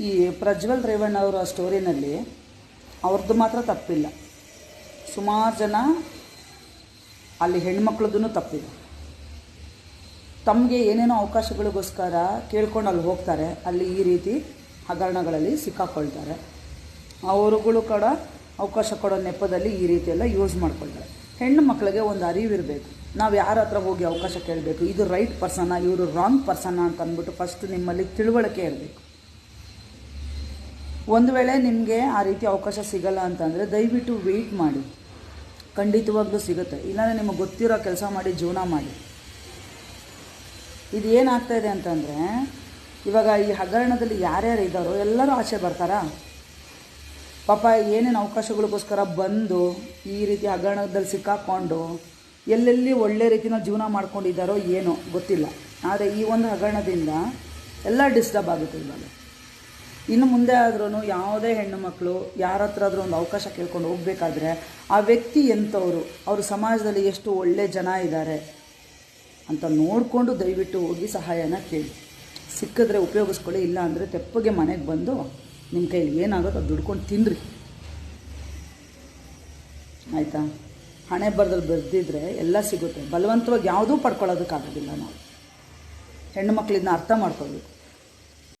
ಈ ಪ್ರಜ್ವಲ್ ರೇವಣ್ಣ ಅವರ ಸ್ಟೋರಿನಲ್ಲಿ ಅವ್ರದ್ದು ಮಾತ್ರ ತಪ್ಪಿಲ್ಲ. ಸುಮಾರು ಜನ ಅಲ್ಲಿ ಹೆಣ್ಮಕ್ಳದ್ದು ತಪ್ಪಿದೆ. ತಮಗೆ ಏನೇನೋ ಅವಕಾಶಗಳಿಗೋಸ್ಕರ ಕೇಳ್ಕೊಂಡು ಅಲ್ಲಿ ಹೋಗ್ತಾರೆ. ಅಲ್ಲಿ ಈ ರೀತಿ ಹಗರಣಗಳಲ್ಲಿ ಸಿಕ್ಕಾಕೊಳ್ತಾರೆ. ಅವರುಗಳು ಕೂಡ ಅವಕಾಶ ಕೊಡೋ ನೆಪದಲ್ಲಿ ಈ ರೀತಿ ಎಲ್ಲ ಯೂಸ್ ಮಾಡ್ಕೊಳ್ತಾರೆ. ಹೆಣ್ಣು ಮಕ್ಕಳಿಗೆ ಒಂದು ಅರಿವಿರಬೇಕು. ನಾವು ಯಾರ ಹತ್ರ ಹೋಗಿ ಅವಕಾಶ ಕೇಳಬೇಕು? ಇದು ರೈಟ್ ಪರ್ಸನ್ನ ಇವರು ರಾಂಗ್ ಪರ್ಸನ್ನ ಅಂತ ಅಂದ್ಬಿಟ್ಟು ಫಸ್ಟ್ ನಿಮ್ಮಲ್ಲಿ ತಿಳುವಳಿಕೆ ಇರಬೇಕು. ಒಂದು ವೇಳೆ ನಿಮಗೆ ಆ ರೀತಿ ಅವಕಾಶ ಸಿಗಲ್ಲ ಅಂತಂದರೆ ದಯವಿಟ್ಟು ವೆಯ್ಟ್ ಮಾಡಿ. ಖಂಡಿತವಾಗ್ಲೂ ಸಿಗುತ್ತೆ. ಇಲ್ಲಾಂದರೆ ನಿಮಗೆ ಗೊತ್ತಿರೋ ಕೆಲಸ ಮಾಡಿ ಜೀವನ ಮಾಡಿ. ಇದು ಏನಾಗ್ತಾ ಇದೆ ಅಂತಂದರೆ, ಇವಾಗ ಈ ಹಗರಣದಲ್ಲಿ ಯಾರ್ಯಾರು ಇದ್ದಾರೋ ಎಲ್ಲರೂ ಆಚೆ ಬರ್ತಾರಾ? ಪಾಪ ಏನೇನು ಅವಕಾಶಗಳಿಗೋಸ್ಕರ ಬಂದು ಈ ರೀತಿ ಹಗರಣದಲ್ಲಿ ಸಿಕ್ಕಾಕ್ಕೊಂಡು ಎಲ್ಲೆಲ್ಲಿ ಒಳ್ಳೆ ರೀತಿನ ಜೀವನ ಮಾಡ್ಕೊಂಡಿದ್ದಾರೋ ಏನೋ ಗೊತ್ತಿಲ್ಲ. ಆದರೆ ಈ ಒಂದು ಹಗರಣದಿಂದ ಎಲ್ಲ ಡಿಸ್ಟರ್ಬ್ ಆಗುತ್ತೆ ಇವಾಗ. ಇನ್ನು ಮುಂದೆ ಆದ್ರೂ ಯಾವುದೇ ಹೆಣ್ಣು ಮಕ್ಕಳು ಯಾರ ಹತ್ರ ಆದರೂ ಒಂದು ಅವಕಾಶ ಕೇಳ್ಕೊಂಡು ಹೋಗಬೇಕಾದ್ರೆ ಆ ವ್ಯಕ್ತಿ ಎಂಥವ್ರು? ಅವರು ಸಮಾಜದಲ್ಲಿ ಎಷ್ಟು ಒಳ್ಳೆ ಜನ ಇದ್ದಾರೆ ಅಂತ ನೋಡಿಕೊಂಡು ದಯವಿಟ್ಟು ಹೋಗಿ ಸಹಾಯನ ಕೇಳಿ. ಸಿಕ್ಕಿದ್ರೆ ಉಪಯೋಗಿಸ್ಕೊಳ್ಳಿ, ಇಲ್ಲ ಅಂದರೆ ತೆಪ್ಪಗೆ ಮನೆಗೆ ಬಂದು ನಿಮ್ಮ ಕೈಯಲ್ಲಿ ಏನಾಗುತ್ತೆ ಅದು ದುಡ್ಕೊಂಡು ತಿನ್ನಿರಿ ಆಯಿತಾ? ಹಣೆ ಬರದಲ್ಲಿ ಬರೆದಿದ್ರೆ ಎಲ್ಲ ಸಿಗುತ್ತೆ. ಬಲವಂತವಾಗಿ ಯಾವುದೂ ಪಡ್ಕೊಳ್ಳೋದಕ್ಕಾಗೋದಿಲ್ಲ ನಾವು. ಹೆಣ್ಣು ಮಕ್ಕಳಿಂದ ಅರ್ಥ ಮಾಡ್ಕೊಳ್ಬೇಕು.